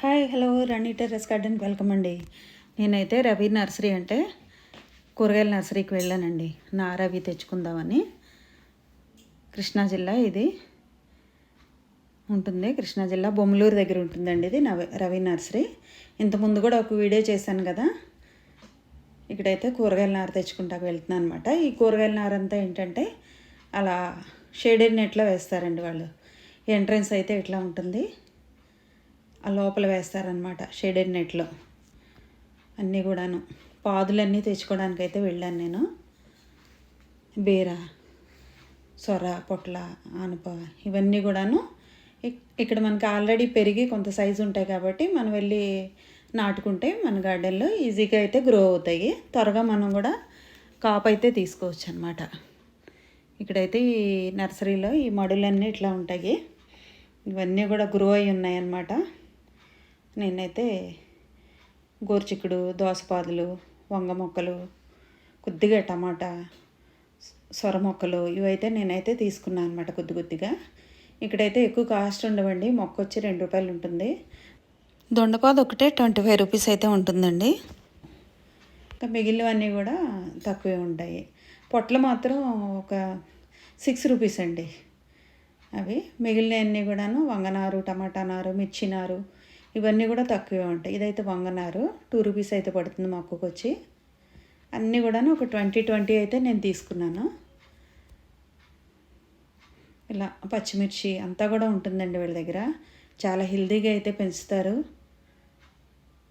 Hi hello రణి terrace గార్డెన్కి welcome అండి. నేనైతే రవి నర్సరీ అంటే కూరగాయల నర్సరీకి వెళ్ళానండి. నా రవి తెచ్చుకుందామని. కృష్ణా జిల్లా ఇది. ఉంటుంది కృష్ణా జిల్లా. బొమ్మలూరు దగ్గర ఉంటుందండి ఇది రవి నర్సరీ. ఇంతకుముందు కూడా ఒక వీడియో చేశాను కదా. ఇక్కడైతే కూరగాయల నార తెచ్చుకుంటా వెళ్తున్నాను అనమాట ఈ కూరగాయల నార అంతా ఏంటంటే అలా షేడెడ్ నెట్లో వేస్తారండి వాళ్ళు. ఎంట్రన్స్ అయితే ఇట్లా ఉంటుంది. లోపల వేస్తారనమాట షేడెడ్ నెట్లో. అన్నీ కూడాను. పాదులన్నీ తెచ్చుకోవడానికి అయితే వెళ్ళాను నేను. బీర సొర పొట్ల ఆనప ఇవన్నీ కూడాను. ఇక్కడ మనకి ఆల్రెడీ పెరిగి కొంత సైజు ఉంటాయి కాబట్టి మనం వెళ్ళి నాటుకుంటే మన గార్డెన్లో ఈజీగా అయితే గ్రో అవుతాయి. త్వరగా మనం కూడా కాపు అయితే తీసుకోవచ్చు అనమాట ఇక్కడైతే ఈ నర్సరీలో ఈ మడులన్నీ ఇట్లా ఉంటాయి. ఇవన్నీ కూడా గ్రో అయి ఉన్నాయన్నమాట. నేనైతే గోరుచిక్కుడు దోసపాదులు వంగ మొక్కలు కొద్దిగా టమాటా సొర మొక్కలు ఇవైతే నేనైతే తీసుకున్నాను అనమాట కొద్ది కొద్దిగా. ఇక్కడైతే ఎక్కువ కాస్ట్ ఉండవండి మొక్క వచ్చి రెండు రూపాయలు ఉంటుంది. దొండపాదు ఒకటే ట్వంటీ ఫైవ్ రూపీస్ అయితే ఉంటుందండి. ఇంకా మిగిలినవన్నీ కూడా తక్కువే ఉంటాయి. పొట్లు మాత్రం ఒక సిక్స్ రూపీస్ అండి. అవి మిగిలినవన్నీ కూడాను వంగనారు టమాటా నారు మిర్చి నారు ఇవన్నీ కూడా తక్కువే ఉంటాయి. ఇదైతే వంగనారు. టూ రూపీస్ అయితే పడుతుంది మొక్కకు వచ్చి అన్నీ కూడాను ఒక ట్వంటీ ట్వంటీ అయితే నేను తీసుకున్నాను. ఇలా పచ్చిమిర్చి అంతా కూడా ఉంటుందండి వీళ్ళ దగ్గర. చాలా హెల్తీగా అయితే పెంచుతారు.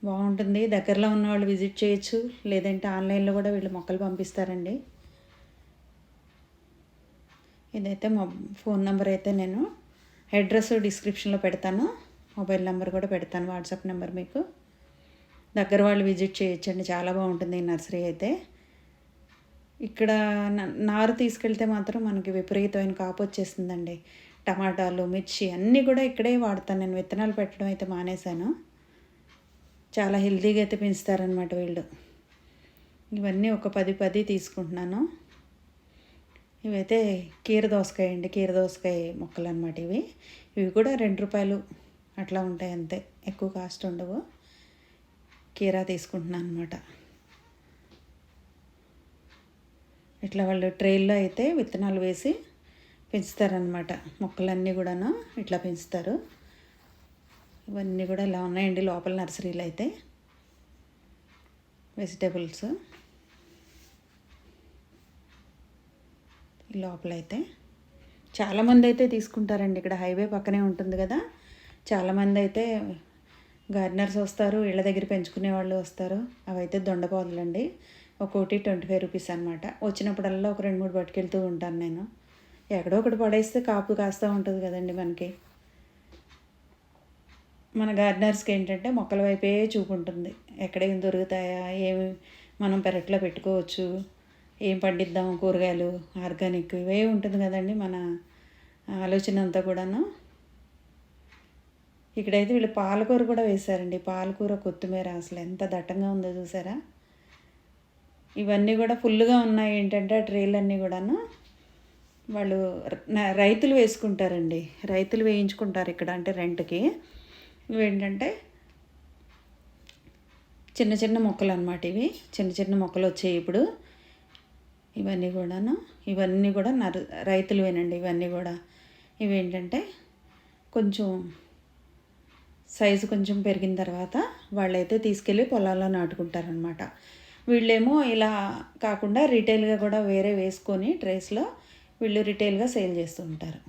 బాగుంటుంది. దగ్గరలో ఉన్న వాళ్ళు విజిట్ చేయొచ్చు. లేదంటే ఆన్లైన్లో కూడా వీళ్ళు మొక్కలు పంపిస్తారండి. ఇదైతే మా ఫోన్ నెంబర్ అయితే నేను అడ్రస్ డిస్క్రిప్షన్లో పెడతాను. మొబైల్ నెంబర్ కూడా పెడతాను వాట్సాప్ నెంబర్ మీకు. దగ్గర వాళ్ళు విజిట్ చేయొచ్చండి చాలా బాగుంటుంది ఈ నర్సరీ అయితే. ఇక్కడ న- నారు తీసుకెళ్తే మాత్రం మనకి విపరీతమైన కాపు వచ్చేస్తుందండి. టమాటాలు మిర్చి అన్నీ కూడా ఇక్కడే వాడతాను నేను విత్తనాలు పెట్టడం అయితే మానేశాను. చాలా హెల్తీగా అయితే పెంచుతారనమాట వీళ్ళు. ఇవన్నీ ఒక పది పది తీసుకుంటున్నాను. ఇవైతే కీర దోసకాయ అండి కీర దోసకాయ మొక్కలు అనమాట ఇవి. ఇవి కూడా రెండు రూపాయలు అట్లా ఉంటాయి అంతే. ఎక్కువ కాస్ట్ ఉండవు. కీరా తీసుకుంటున్నాను అనమాట ఇట్లా వాళ్ళు ట్రైల్లో అయితే విత్తనాలు వేసి పెంచుతారనమాట మొక్కలన్నీ కూడాను ఇట్లా పెంచుతారు. ఇవన్నీ కూడా ఇలా ఉన్నాయండి లోపల నర్సరీలు అయితే. వెజిటేబుల్స్. లోపల అయితే చాలామంది అయితే తీసుకుంటారండి. ఇక్కడ హైవే పక్కనే ఉంటుంది కదా. చాలామంది అయితే గార్డెనర్స్ వస్తారు ఇళ్ళ దగ్గర పెంచుకునే వాళ్ళు వస్తారు. అవైతే దొండపాదులండి. ఒక్కోటి ట్వంటీ ఫైవ్ రూపీస్ అనమాట వచ్చినప్పుడల్లా ఒక రెండు మూడు పట్టుకెళ్తూ ఉంటాను నేను. ఎక్కడో ఒకటి పడేస్తే కాపు కాస్తూ ఉంటుంది కదండి మనకి. మన గార్డెనర్స్కి ఏంటంటే మొక్కల వైపే చూపు ఉంటుంది ఎక్కడేం దొరుకుతాయా ఏమి మనం పెరట్లో పెట్టుకోవచ్చు ఏం పండిద్దాం కూరగాయలు ఆర్గానిక్ ఇవే ఉంటుంది కదండి మన ఆలోచన అంతా కూడాను. ఇక్కడైతే వీళ్ళు పాలకూర కూడా వేశారండి. పాలకూర కొత్తిమీర అసలు ఎంత దట్టంగా ఉందో చూసారా? ఇవన్నీ కూడా ఫుల్గా ఉన్నాయి ఏంటంటే ఆ ట్రేలన్నీ కూడాను వాళ్ళు రైతులు వేసుకుంటారండి. రైతులు వేయించుకుంటారు ఇక్కడ అంటే రెంట్కి. ఇవేంటంటే చిన్న చిన్న మొక్కలు అన్నమాట ఇవి. చిన్న చిన్న మొక్కలు వచ్చాయి ఇప్పుడు. ఇవన్నీ కూడాను ఇవన్నీ కూడా న రైతులు వేనండి ఇవన్నీ కూడా. ఇవేంటంటే కొంచెం సైజు కొంచెం పెరిగిన తర్వాత వాళ్ళైతే తీసుకెళ్ళి పొలాల్లో నాటుకుంటారనమాట వీళ్ళేమో ఇలా కాకుండా రీటైల్గా కూడా వేరే వేసుకొని ట్రేస్లో వీళ్ళు రిటైల్గా సేల్ చేస్తూ ఉంటారు.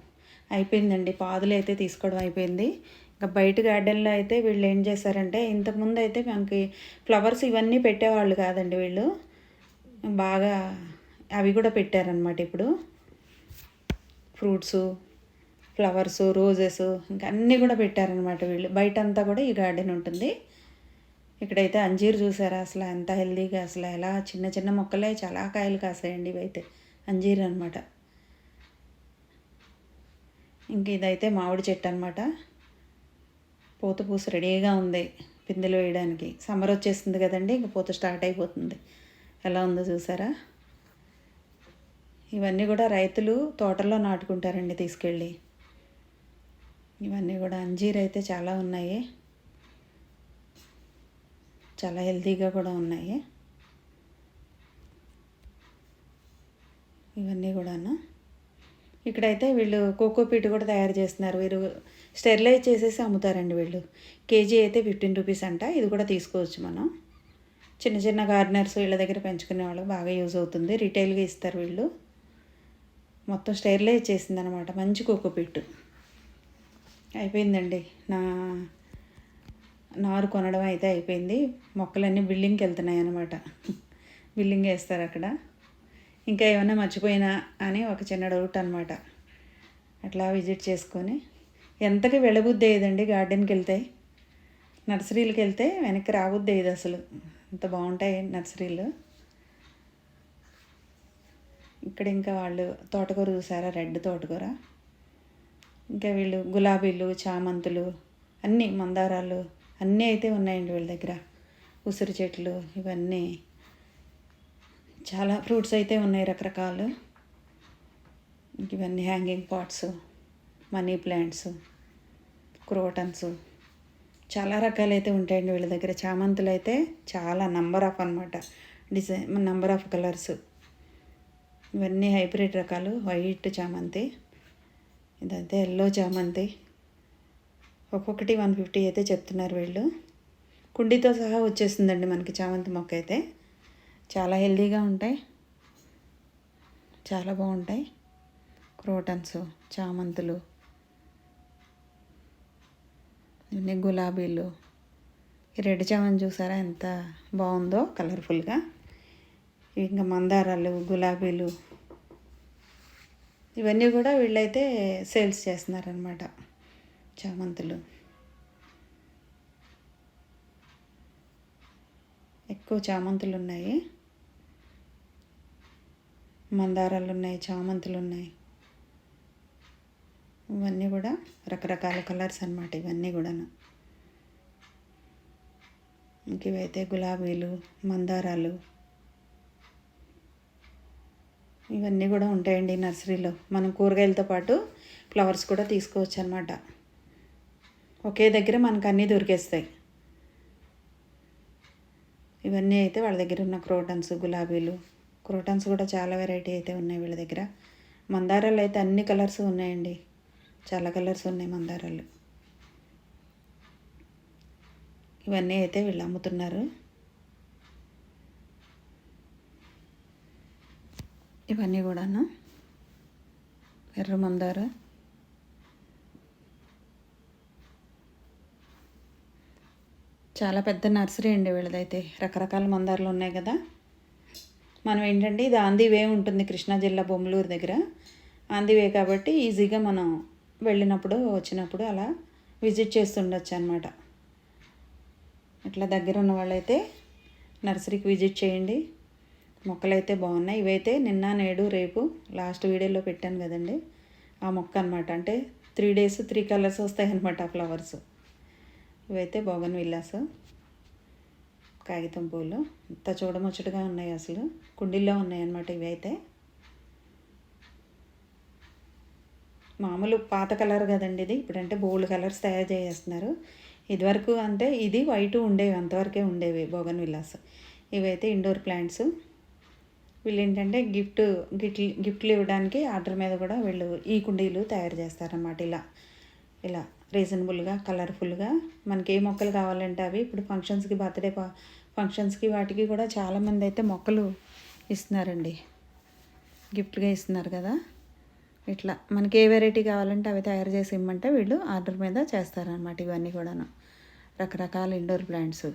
అయిపోయిందండి. పాదులు అయితే తీసుకోవడం అయిపోయింది. ఇంకా బయట గార్డెన్లో అయితే వీళ్ళు ఏం చేశారంటే ఇంతకుముందు అయితే మనకి ఫ్లవర్స్ ఇవన్నీ పెట్టేవాళ్ళు కాదండి వీళ్ళు. బాగా అవి కూడా పెట్టారనమాట ఇప్పుడు. ఫ్రూట్స్ ఫ్లవర్స్ రోజెస్ ఇంకా అన్నీ కూడా పెట్టారనమాట వీళ్ళు. బయట అంతా కూడా ఈ గార్డెన్ ఉంటుంది. ఇక్కడైతే అంజీర్ చూసారా? అసలు ఎంత హెల్దీగా అసలు ఎలా చిన్న చిన్న మొక్కలే చాలా కాయలు కాసాయండి ఇవైతే. అంజీర్ అనమాట ఇంక ఇదైతే మామిడి చెట్టు అనమాట పూత పూస రెడీగా ఉంది పిందెలు వేయడానికి. సమ్మర్ వచ్చేస్తుంది కదండి ఇంక పూత స్టార్ట్ అయిపోతుంది. ఎలా ఉందో చూసారా? ఇవన్నీ కూడా రైతులు తోటల్లో నాటుకుంటారండి తీసుకెళ్ళి. ఇవన్నీ కూడా. అంజీర్ అయితే చాలా ఉన్నాయి. చాలా హెల్తీగా కూడా ఉన్నాయి. ఇవన్నీ కూడాను. ఇక్కడైతే వీళ్ళు కోకోపీట్ కూడా తయారు చేస్తున్నారు. వీరు స్టెరిలైజ్ చేసేసి అమ్ముతారండి వీళ్ళు. కేజీ అయితే ఫిఫ్టీన్ రూపీస్ అంట. ఇది కూడా తీసుకోవచ్చు మనం. చిన్న చిన్న గార్డెనర్స్ వీళ్ళ దగ్గర పెంచుకునే వాళ్ళకి బాగా యూజ్ అవుతుంది. రిటైల్గా ఇస్తారు వీళ్ళు. మొత్తం స్టెరిలైజ్ చేసిందనమాట. మంచి కోకోపీట్ అయిపోయిందండి. నా నారు కొనడం అయితే అయిపోయింది. మొక్కలన్నీ బిల్డింగ్కి వెళ్తున్నాయి అనమాట బిల్డింగ్ వేస్తారు అక్కడ. ఇంకా ఏమైనా మర్చిపోయినా అని ఒక చిన్న డౌట్ అనమాట అట్లా విజిట్ చేసుకొని ఎంతకి వెళ్ళబుద్ది అయ్యేదండి గార్డెన్కి వెళ్తే? నర్సరీలకు వెళ్తే వెనక్కి రాబుద్ది అయ్యేది అసలు. అంత బాగుంటాయి నర్సరీలు. ఇక్కడ ఇంకా వాళ్ళు తోటకూర చూసారా? రెడ్ తోటకూర. ఇంకా వీళ్ళు గులాబీలు చామంతులు అన్నీ మందారాలు అన్నీ అయితే ఉన్నాయండి వీళ్ళ దగ్గర. ఉసిరి చెట్లు ఇవన్నీ. చాలా ఫ్రూట్స్ అయితే ఉన్నాయి రకరకాలు. ఇవన్నీ hanging pots money plants crotons. చాలా రకాలైతే ఉంటాయండి వీళ్ళ దగ్గర. చామంతులు అయితే చాలా నంబర్ ఆఫ్ అనమాట డిజైన్ నంబర్ ఆఫ్ కలర్స్. ఇవన్నీ హైబ్రిడ్ రకాలు వైట్ చామంతి. ఇదంతా ఎల్లో చామంతి ఒక్కొక్కటి వన్ ఫిఫ్టీ అయితే చెప్తున్నారు వీళ్ళు. కుండీతో సహా వచ్చేస్తుందండి మనకి చామంతి మొక్క అయితే. చాలా హెల్దీగా ఉంటాయి. చాలా బాగుంటాయి. క్రోటన్స్ చామంతులు ఇవన్నీ గులాబీలు. ఈ రెడ్ చామంతి చూసారా ఎంత బాగుందో కలర్ఫుల్గా. ఇంకా మందారాలు గులాబీలు ఇవన్నీ కూడా వీళ్ళైతే సేల్స్ చేస్తున్నారనమాట చామంతులు. ఎక్కువ చామంతులు ఉన్నాయి మందారాలు ఉన్నాయి చామంతులు ఉన్నాయి ఇవన్నీ కూడా రకరకాల కలర్స్ అనమాట ఇవన్నీ కూడాను. ఇంక ఇవైతే గులాబీలు మందారాలు ఇవన్నీ కూడా ఉంటాయండి నర్సరీలో. మనం కూరగాయలతో పాటు ఫ్లవర్స్ కూడా తీసుకోవచ్చు అనమాట ఒకే దగ్గర మనకు అన్నీ దొరికేస్తాయి. ఇవన్నీ అయితే వాళ్ళ దగ్గర ఉన్న క్రోటన్స్ గులాబీలు. క్రోటన్స్ కూడా చాలా వెరైటీ అయితే ఉన్నాయి వీళ్ళ దగ్గర. మందారాలు అయితే అన్ని కలర్స్ ఉన్నాయండి. చాలా కలర్స్ ఉన్నాయి మందారాలు. ఇవన్నీ అయితే వీళ్ళు అమ్ముతున్నారు. ఇవన్నీ కూడాను? ఎర్ర మందార? చాలా పెద్ద నర్సరీ అండి వీళ్ళదైతే. రకరకాల మందారాలు ఉన్నాయి కదా. మనం ఏంటంటే ఇది ఆందివే ఉంటుంది కృష్ణా జిల్లా బొమ్మలూరు దగ్గర. ఆందివే కాబట్టి ఈజీగా మనం వెళ్ళినప్పుడు వచ్చినప్పుడు అలా విజిట్ చేస్తుండొచ్చు అనమాట ఇట్లా దగ్గర ఉన్న వాళ్ళైతే నర్సరీకి విజిట్ చేయండి. మొక్కలైతే బాగున్నాయి. ఇవైతే నిన్న నేడు రేపు లాస్ట్ వీడియోలో పెట్టాను కదండి. ఆ మొక్క అనమాట అంటే త్రీ డేస్ త్రీ కలర్స్ వస్తాయి అనమాట ఆ ఫ్లవర్స్ ఇవైతే బోగన్ విల్లాస్ కాగితం పూలు. ఇంత చూడముచ్చటగా ఉన్నాయి అసలు. కుండీల్లో ఉన్నాయన్నమాట ఇవి అయితే మామూలు పాత కలర్ కదండి ఇది. ఇప్పుడంటే బోల్డ్ కలర్స్ తయారు చేసేస్తున్నారు. ఇదివరకు అంటే ఇది వైట్ ఉండేవి అంతవరకే ఉండేవి బోగన్ విల్లాస్. ఇవైతే ఇండోర్ ప్లాంట్స్ వీళ్ళు ఏంటంటే గిఫ్ట్ గిఫ్ట్ గిఫ్ట్లు ఇవ్వడానికి ఆర్డర్ మీద కూడా వీళ్ళు ఈ కుండీలు తయారు చేస్తారన్నమాట ఇలా. ఇలా రీజనబుల్గా కలర్ఫుల్గా. మనకి ఏ మొక్కలు కావాలంటే అవి. ఇప్పుడు ఫంక్షన్స్కి బర్త్డే ఫంక్షన్స్కి వాటికి కూడా చాలామంది అయితే మొక్కలు ఇస్తున్నారండి. గిఫ్ట్గా ఇస్తున్నారు కదా. ఇట్లా మనకి ఏ వెరైటీ కావాలంటే అవి తయారు చేసి ఇమ్మంటే వీళ్ళు ఆర్డర్ మీద చేస్తారనమాట ఇవన్నీ కూడాను. రకరకాల ఇండోర్ ప్లాంట్స్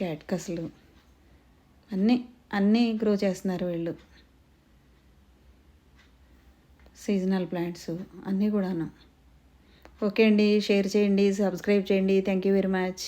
క్యాట్కస్లు అన్నీ. అన్నీ గ్రో చేస్తున్నారు వీళ్ళు. సీజనల్ ప్లాంట్స్ అన్నీ కూడాను. ఓకే అండి షేర్ చేయండి సబ్స్క్రైబ్ చేయండి. Thank you very much